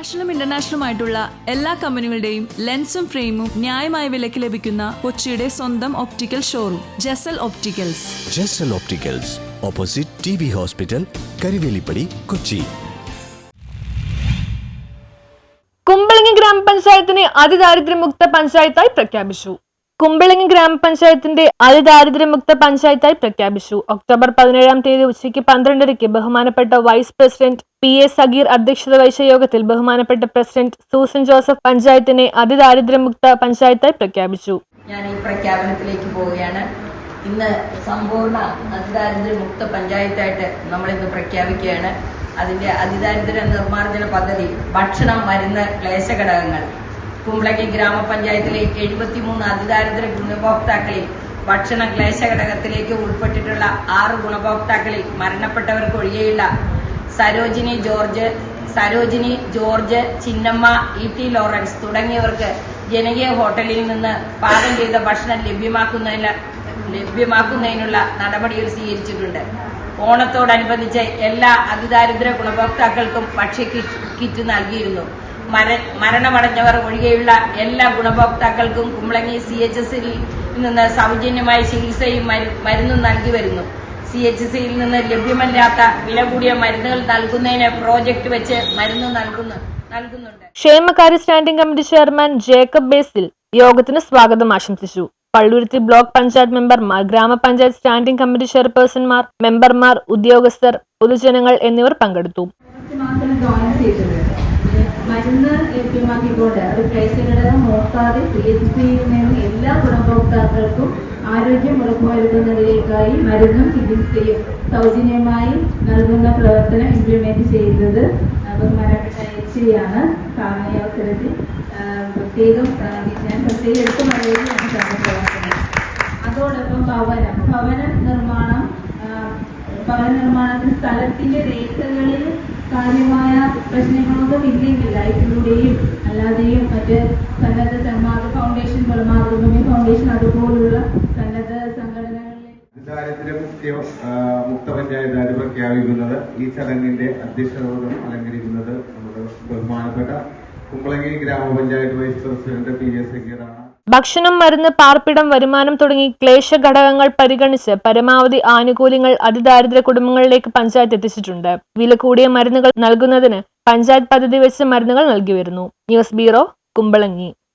നാഷണലും ഇന്റർനാഷണലും ആയിട്ടുള്ള എല്ലാ കമ്പനികളുടെയും ലെൻസും ഫ്രെയിമും ന്യായമായ വിലയ്ക്ക് ലഭിക്കുന്ന കൊച്ചിയുടെ സ്വന്തം optical showroom Jasal opticals Jasal opticals opposite T B hospital Karivelippadi Kochi Kumbalangi ഗ്രാമപഞ്ചായത്തിനെ അതിദാരിദ്ര്യമുക്ത പഞ്ചായത്തായി പ്രഖ്യാപിച്ചു. കുമ്പളങ്ങി ഗ്രാമപഞ്ചായത്തിന്റെ അതിദാരിദ്ര്യമുക്ത പഞ്ചായത്തായി പ്രഖ്യാപിച്ചു. ഒക്ടോബർ പതിനേഴാം തീയതി ഉച്ചയ്ക്ക് പന്ത്രണ്ടരയ്ക്ക് ബഹുമാനപ്പെട്ട vice president P A Sageer അധ്യക്ഷത വഹിച്ച യോഗത്തിൽ ബഹുമാനപ്പെട്ട പ്രസിഡന്റ് സൂസൻ ജോസഫ് പഞ്ചായത്തിനെ അതിദാരിദ്ര്യമുക്ത പഞ്ചായത്തായി പ്രഖ്യാപിച്ചു. ഞാൻ ഈ പ്രഖ്യാപനത്തിലേക്ക് പോവുകയാണ്. ഇന്ന് സമ്പൂർണ അതിദാരിദ്ര്യമുക്ത പഞ്ചായത്തായിട്ട് നമ്മളിന്ന് പ്രഖ്യാപിക്കുകയാണ്. അതിന്റെ അതിദാരിദ്ര്യ നിർമ്മാർജന പദ്ധതി ഭക്ഷണം മരുന്ന് ക്ലേശഘടകങ്ങൾ കുമ്പളങ്ങി ഗ്രാമപഞ്ചായത്തിലെ എഴുപത്തിമൂന്ന് അതിദാരിദ്ര ഗുണഭോക്താക്കളിൽ ഭക്ഷണ ക്ലേശ ഘടകത്തിലേക്ക് ഉൾപ്പെട്ടിട്ടുള്ള ആറ് ഗുണഭോക്താക്കളിൽ മരണപ്പെട്ടവർക്ക് ഒഴികെയുള്ള Sarojini George Sarojini George Chinnamma E T Lawrence തുടങ്ങിയവർക്ക് ജനകീയ ഹോട്ടലിൽ നിന്ന് പാകം ചെയ്ത ഭക്ഷണം ലഭ്യമാക്കുന്നതിന് ലഭ്യമാക്കുന്നതിനുള്ള നടപടികൾ സ്വീകരിച്ചിട്ടുണ്ട്. ഓണത്തോടനുബന്ധിച്ച് എല്ലാ അതിദാരിദ്ര ഗുണഭോക്താക്കൾക്കും ഭക്ഷ്യ കിറ്റ് നൽകിയിരുന്നു. മരണമടഞ്ഞവർ ഒഴികെയുള്ള എല്ലാ ഗുണഭോക്താക്കൾക്കും കുമ്പളങ്ങി സി എച്ച് എസിൽ നിന്ന് സൗജന്യമായ ചികിത്സയും മരു- മരുന്നും നൽകി വരുന്നു. സി എച്ച് സിയിൽ നിന്ന് ലഭ്യമല്ലാത്ത വില കൂടിയ മരുന്നുകൾ നൽകുന്നതിന് പ്രോജക്റ്റ് വെച്ച് മരുന്ന് നൽകുന്നു നൽകുന്നുണ്ട്. ക്ഷേമകാര്യ standing committee chairman Jacob Basil യോഗത്തിന് സ്വാഗതം ആശംസിച്ചു. പള്ളുരുത്തി ബ്ലോക്ക് പഞ്ചായത്ത് മെമ്പർമാർ ഗ്രാമപഞ്ചായത്ത് സ്റ്റാൻഡിംഗ് കമ്മിറ്റി ചെയർപേഴ്സൺമാർ മെമ്പർമാർ ഉദ്യോഗസ്ഥർ പൊതുജനങ്ങൾ എന്നിവർ പങ്കെടുത്തു. ലഭ്യമാക്കിക്കൊണ്ട് ഒരു ഘടകം നോക്കാതെ പി എച്ച് സിയിൽ നിന്നും എല്ലാ ഗുണഭോക്താക്കൾക്കും ആരോഗ്യം ഉറപ്പുവരുത്തുന്നതിലേക്കായി മരുന്നും ചികിത്സയും സൗജന്യമായി നൽകുന്ന പ്രവർത്തനം ഇംപ്ലിമെന്റ് ചെയ്യുന്നത് ബഹുമാനപ്പെട്ട എച്ച് ആണ് ഈ അവസരത്തിൽ പ്രത്യേകം അതോടൊപ്പം ഭവനം. ഭവന നിർമ്മാണം ഭവന നിർമ്മാണത്തിന് സ്ഥലത്തിന്റെ രേഖകളിൽ കാര്യമായ പ്രശ്നങ്ങളൊന്നും ഇല്ലെങ്കിൽ അല്ലാതെയും മറ്റ് സന്നദ്ധ സന്മാർഗ ഫൗണ്ടേഷൻ മാതൃഭൂമി ഫൗണ്ടേഷൻ അതുപോലുള്ള സന്നദ്ധ സംഘടനകളിലെ മുക്തി പ്രഖ്യാപിക്കുന്നത് ഈ ചടങ്ങിന്റെ അധ്യക്ഷതോടും അലങ്കരിക്കുന്നത് നമ്മുടെ ബഹുമാനപ്പെട്ട കുമ്പളങ്ങി ഗ്രാമപഞ്ചായത്ത് വൈസ് പ്രസിഡന്റ് പി എസ് സക്കീറാണ്. ഭക്ഷണം മരുന്ന് പാർപ്പിടം വരുമാനം തുടങ്ങി ക്ലേശ ഘടകങ്ങൾ പരിഗണിച്ച് പരമാവധി ആനുകൂല്യങ്ങൾ അതിദാരിദ്ര്യ കുടുംബങ്ങളിലേക്ക് പഞ്ചായത്ത് എത്തിച്ചിട്ടുണ്ട്. വില കൂടിയ മരുന്നുകൾ നൽകുന്നതിന് പഞ്ചായത്ത് പദ്ധതി വെച്ച് മരുന്നുകൾ നൽകി വരുന്നു. News bureau Kumbalangi.